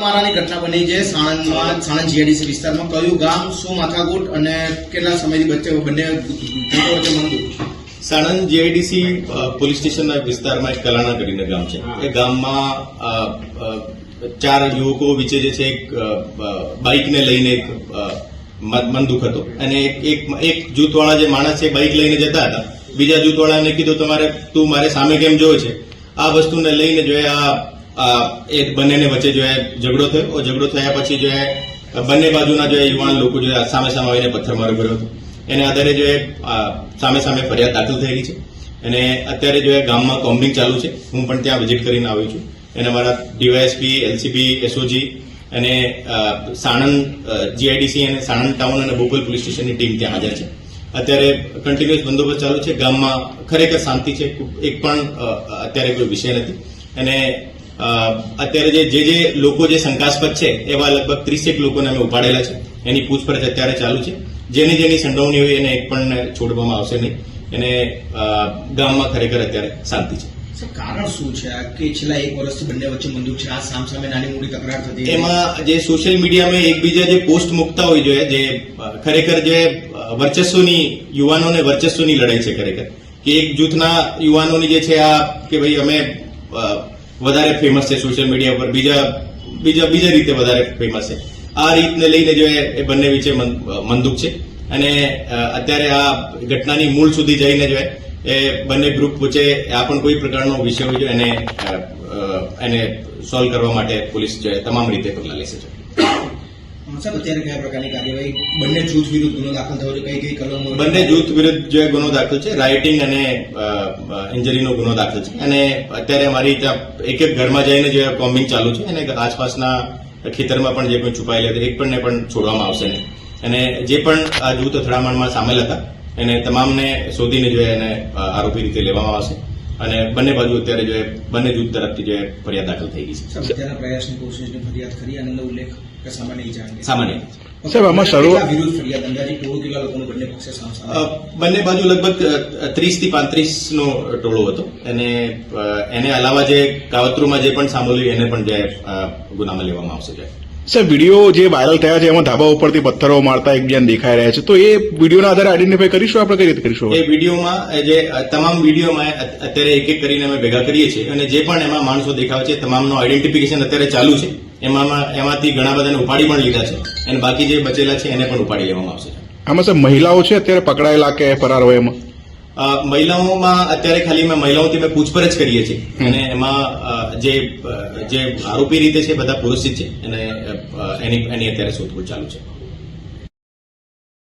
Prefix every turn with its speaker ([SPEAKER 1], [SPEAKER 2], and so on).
[SPEAKER 1] મારાની ઘટના બની છે સાણંદમાં સાણંદ જીઆઈડીસી વિસ્તારમાં કયું ગામ શું માથાકૂટ અને કેટલા સમયથી વચ્ચે બંને વચ્ચે મનદુખ
[SPEAKER 2] સાણંદ જીઆઈડીસી પોલીસ સ્ટેશનના વિસ્તારમાં એક કલાણા કરીને ગામ છે. એ ગામમાં ચાર યુવકો વિચે જે છે એક બાઇકને લઈને એક મન- મનદુખ હતો. અને એક એક જૂથવાળા જે માણસ છે બાઇક લઈને જતા હતા. બીજા જૂથવાળાને કીધું તમારે તું મારે સામે કેમ જોયો છે? આ વસ્તુને લઈને જો આ એ બંનેને વચ્ચે જો એ ઝઘડો થયો ઝઘડો થયા પછી જો એ બંને બાજુના જો યુવાન લોકો જો સામે સામે આવીને પથ્થરમારો કર્યો હતો. એને આધારે જો એ સામે સામે ફરિયાદ દાખલ થયેલી છે. અને અત્યારે જો એ ગામમાં કોમ્બિંગ ચાલુ છે, હું પણ ત્યાં વિઝિટ કરીને આવ્યો છું. અને મારા ડીવાયએસપી એલસીબી એસઓજી અને સાણંદ જીઆઈડીસી અને સાણંદ ટાઉન અને બોપલ પોલીસ સ્ટેશનની ટીમ ત્યાં હાજર છે. અત્યારે કન્ટિન્યુઅસ બંદોબસ્ત ચાલુ છે. ગામમાં ખરેખર શાંતિ છે. એક પણ અત્યારે કોઈ વિષય નથી. અને અત્યારે જે જે લોકો જે શંકાસ્પદ છે એવા લગભગ ત્રીસેક લોકોને અમે ઉપાડેલા છે. એની પૂછપરછ અત્યારે ચાલુ છે. જેની જેની સંડોવણી હોય એને એક પણ છોડવામાં આવશે નહીં. એને ગામમાં ખરેખર અત્યારે શાંતિ છે.
[SPEAKER 1] કારણ શું છે? કે છેલ્લા એક વર્ષથી બંને વચ્ચે બંદૂક છે આ સામ સામે નાની મોટી તકરાર થતી
[SPEAKER 2] એમાં જે સોશિયલ મીડિયામાં એકબીજા જે પોસ્ટ મૂકતા હોય જોઈએ જે ખરેખર જે વર્ચસ્વની યુવાનોને વર્ચસ્વની લડાઈ છે ખરેખર. કે એક જૂથના યુવાનોની જે છે આ કે ભાઈ અમે વધારે ફેમસ છે સોશિયલ મીડિયા પર. બીજા બીજા બીજા રીતે વધારે ફેમસ છે. આ રીતને લઈને જો એ બંને વિશે મંદુક છે. અને અત્યારે આ ઘટનાની મૂળ સુધી જઈને જો એ બંને ગ્રુપ વચ્ચે આ પણ કોઈ પ્રકારનો વિષય હોય એને એને સોલ્વ કરવા માટે પોલીસ તમામ રીતે પગલાં લેશે. છે
[SPEAKER 1] સાહેબ અત્યારે કયા પ્રકારની કાર્યવાહી? બંને જૂથ વિરુદ્ધ ગુનો દાખલ થયો છે કઈ કઈ કલમો
[SPEAKER 2] બંને જૂથ વિરુદ્ધ જે ગુનો દાખલ છે રાઇટિંગ અને ઇન્જરીનો ગુનો દાખલ છે. અને અત્યારે મારી ત્યાં એક એક ઘરમાં જઈને જે કોમ્બિંગ ચાલુ છે અને આસપાસના ખેતરમાં પણ જે કોઈ છુપાયેલા હતા એક પણને પણ છોડવામાં આવશે નહીં. અને જે પણ આ જૂથ અથડામણમાં સામેલ હતા એને તમામને શોધીને જો એને આરોપી રીતે લેવામાં આવશે. અને બંને બાજુ અત્યારે જો બંને જૂથ તરફથી જે ફરિયાદ દાખલ થઈ ગઈ છે.
[SPEAKER 1] પ્રયાસની કોશિશની ફરિયાદ કરી અને ઉલ્લેખ. કે સામાન્ય ઈજા
[SPEAKER 2] સામાન્ય
[SPEAKER 3] સાહેબ, આમાં શરૂ-
[SPEAKER 1] વિરુદ્ધ ફરિયાદ અંદાજે ટોળું કેટલા લોકોનું બંને પક્ષે
[SPEAKER 2] અ, બંને બાજુ લગભગ ત્રીસથી પાંત્રીસ નો ટોળો હતો. અને એને અલાવા જે કાવતરુમાં જે પણ સાંભળ્યું એને પણ જે ગુનામાં લેવામાં આવશે જે.
[SPEAKER 3] સર વીડિયો જે વાયરલ થયા છે એમાં ધાબા ઉપરથી પથ્થરો મારતા એકબીજાને દેખાઈ રહ્યા છે. તો એ વિડીયોના આધારે આઈડેન્ટિફાઈ કરીશું? આપણે કઈ રીતે કરીશું?
[SPEAKER 2] એ વિડીયોમાં જે તમામ વિડીયોમાં અત્યારે એક એક કરીને અમે ભેગા કરીએ છીએ અને જે પણ એમાં માણસો દેખાવ છે તમામનો આઈડેન્ટિફિકેશન અત્યારે ચાલુ છે. એમાં એમાંથી ઘણા બધાને ઉપાડી પણ લીધા છે. અને બાકી જે બચેલા છે એને પણ ઉપાડી લેવામાં આવશે.
[SPEAKER 3] આમાં સર મહિલાઓ છે અત્યારે પકડાયેલા કે ફરાર હોય એમાં?
[SPEAKER 2] મહિલાઓમાં અત્યારે ખાલી મેં મહિલાઓથી મેં પૂછપરછ કરીએ છીએ. અને એમાં જે જે આરોપી રીતે છે બધા પુરુષિત છે. અને એની એની અત્યારે શોધખોળ ચાલુ છે.